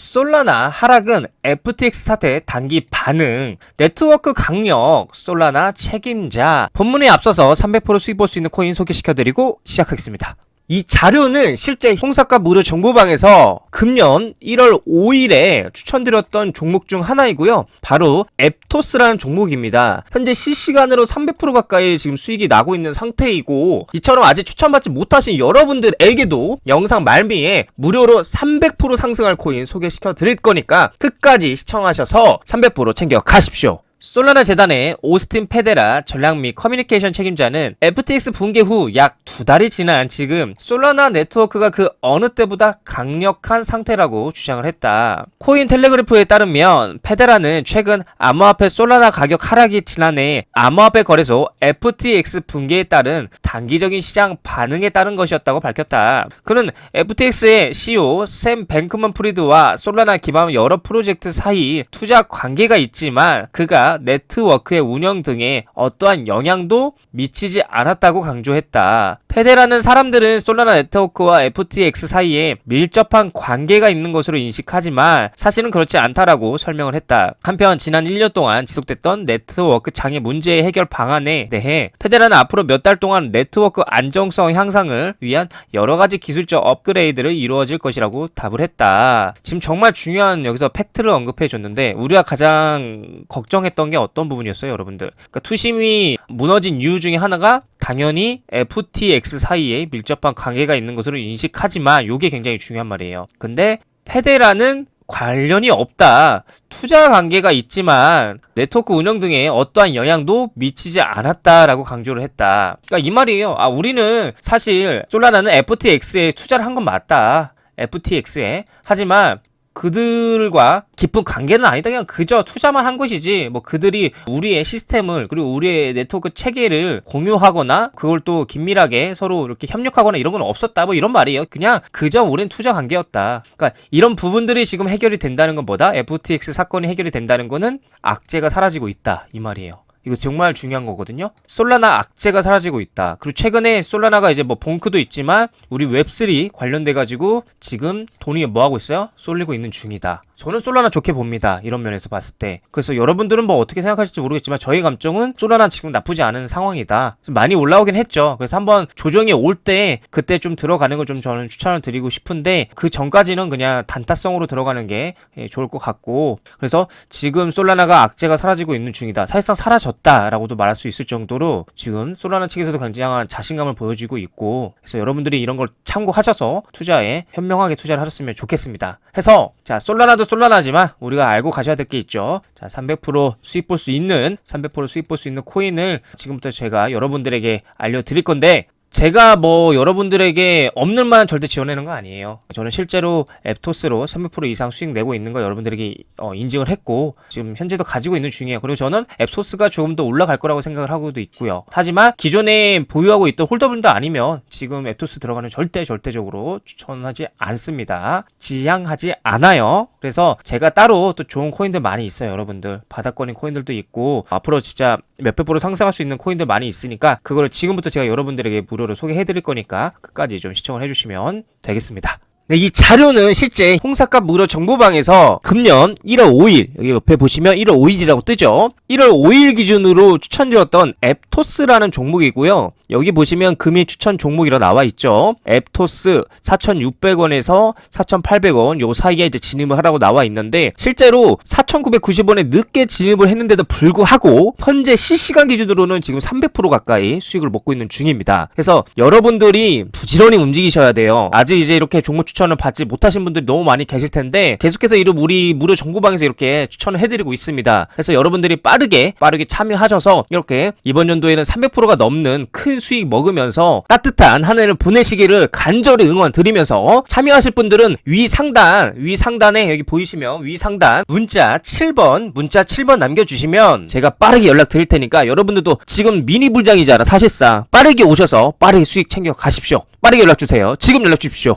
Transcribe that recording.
솔라나 하락은 FTX 사태 단기 반응, 네트워크 강력, 솔라나 책임자. 본문에 앞서서 300% 수익 볼 수 있는 코인 소개시켜드리고 시작하겠습니다. 이 자료는 실제 홍사과 무료 정보방에서 금년 1월 5일에 추천드렸던 종목 중 하나이고요. 바로 앱토스라는 종목입니다. 현재 실시간으로 300% 가까이 지금 수익이 나고 있는 상태이고 이처럼 아직 추천받지 못하신 여러분들에게도 영상 말미에 무료로 300% 상승할 코인 소개시켜 드릴 거니까 끝까지 시청하셔서 300% 챙겨 가십시오. 솔라나 재단의 오스틴 페데라 전략 및 커뮤니케이션 책임자는 FTX 붕괴 후 약 두 달이 지난 지금 솔라나 네트워크가 그 어느 때보다 강력한 상태라고 주장을 했다. 코인 텔레그래프에 따르면 페데라는 최근 암호화폐 솔라나 가격 하락이 지난해 암호화폐 거래소 FTX 붕괴에 따른 단기적인 시장 반응에 따른 것이었다고 밝혔다. 그는 FTX의 CEO 샘 뱅크먼 프리드와 솔라나 기반 여러 프로젝트 사이 투자 관계가 있지만 그가 네트워크의 운영 등에 어떠한 영향도 미치지 않았다고 강조했다. 페데라는 사람들은 솔라나 네트워크와 FTX 사이에 밀접한 관계가 있는 것으로 인식하지만 사실은 그렇지 않다라고 설명을 했다. 한편 지난 1년 동안 지속됐던 네트워크 장애 문제 해결 방안에 대해 페데라는 앞으로 몇 달 동안 네트워크 안정성 향상을 위한 여러 가지 기술적 업그레이드를 이루어질 것이라고 답을 했다. 지금 정말 중요한 여기서 팩트를 언급해 줬는데 우리가 가장 걱정했던 게 어떤 부분이었어요, 여러분들? 그러니까 투심이 무너진 이유 중에 하나가 당연히 FTX 사이에 밀접한 관계가 있는 것으로 인식하지만 이게 굉장히 중요한 말이에요. 근데 페데라는 관련이 없다. 투자 관계가 있지만 네트워크 운영 등에 어떠한 영향도 미치지 않았다라고 강조를 했다. 그러니까 이 말이에요. 아, 우리는 사실 솔라나는 FTX에 투자를 한 건 맞다. FTX에. 하지만 그들과 깊은 관계는 아니다. 그냥 그저 투자만 한 것이지. 뭐 그들이 우리의 시스템을 그리고 우리의 네트워크 체계를 공유하거나 그걸 또 긴밀하게 서로 이렇게 협력하거나 이런 건 없었다. 뭐 이런 말이에요. 그냥 그저 우린 투자 관계였다. 그러니까 이런 부분들이 지금 해결이 된다는 건 뭐다? FTX 사건이 해결이 된다는 거는 악재가 사라지고 있다. 이 말이에요. 이거 정말 중요한 거거든요. 솔라나 악재가 사라지고 있다. 그리고 최근에 솔라나가 이제 뭐 봉크도 있지만 우리 웹3 관련돼 가지고 지금 돈이 뭐 하고 있어요? 쏠리고 있는 중이다. 저는 솔라나 좋게 봅니다. 이런 면에서 봤을 때. 그래서 여러분들은 뭐 어떻게 생각하실지 모르겠지만 저희 감정은 솔라나 지금 나쁘지 않은 상황이다. 많이 올라오긴 했죠. 그래서 한번 조정이 올 때 그때 좀 들어가는 걸 좀 저는 추천을 드리고 싶은데 그 전까지는 그냥 단타성으로 들어가는 게 예, 좋을 것 같고 그래서 지금 솔라나가 악재가 사라지고 있는 중이다. 사실상 사라 졌다라고도 말할 수 있을 정도로 지금 솔라나 측에서도 굉장한 자신감을 보여주고 있고 그래서 여러분들이 이런 걸 참고하셔서 투자에 현명하게 투자를 하셨으면 좋겠습니다. 해서 자 솔라나도 솔라나지만 우리가 알고 가셔야 될 게 있죠. 자, 300% 수익 볼 수 있는 300% 수익 볼 수 있는 코인을 지금부터 제가 여러분들에게 알려드릴 건데 제가 뭐 여러분들에게 없는 만 절대 지원하는 거 아니에요. 저는 실제로 앱토스로 300% 이상 수익 내고 있는 거 여러분들에게 어, 인증을 했고 지금 현재도 가지고 있는 중이에요. 그리고 저는 앱소스가 조금 더 올라갈 거라고 생각을 하고도 있고요. 하지만 기존에 보유하고 있던 홀더분들 아니면 지금 앱토스 들어가는 절대 절대적으로 추천하지 않습니다. 지향하지 않아요. 그래서 제가 따로 또 좋은 코인들 많이 있어요, 여러분들. 바닥권인 코인들도 있고 앞으로 진짜 몇백 프로 상승할 수 있는 코인들 많이 있으니까 그걸 지금부터 제가 여러분들에게 무료 로 소개해 드릴 거니까 끝까지 좀 시청을 해주시면 되겠습니다. 네, 이 자료는 실제 홍사값 무료 정보방에서 금년 1월 5일 여기 옆에 보시면 1월 5일이라고 뜨죠. 1월 5일 기준으로 추천드렸던 앱토스라는 종목이고요. 여기 보시면 금일 추천 종목이라 나와 있죠. 앱토스 4,600원에서 4,800원 요 사이에 이제 진입을 하라고 나와 있는데 실제로 4,990원에 늦게 진입을 했는데도 불구하고 현재 실시간 기준으로는 지금 300% 가까이 수익을 먹고 있는 중입니다. 그래서 여러분들이 부지런히 움직이셔야 돼요. 아직 이제 이렇게 종목 추천을 받지 못하신 분들이 너무 많이 계실 텐데 계속해서 이런 우리 무료 정보방에서 이렇게 추천을 해드리고 있습니다. 그래서 여러분들이 빠르게 빠르게 참여하셔서 이렇게 이번 연도에는 300%가 넘는 큰 수익 먹으면서 따뜻한 한 해를 보내시기를 간절히 응원 드리면서 참여하실 분들은 위 상단 위 상단에 여기 보이시면 위 상단 문자 7번 문자 7번 남겨주시면 제가 빠르게 연락 드릴 테니까 여러분들도 지금 미니 불장이잖아 사실상 빠르게 오셔서 빠르게 수익 챙겨 가십시오. 빠르게 연락 주세요. 지금 연락 주십시오.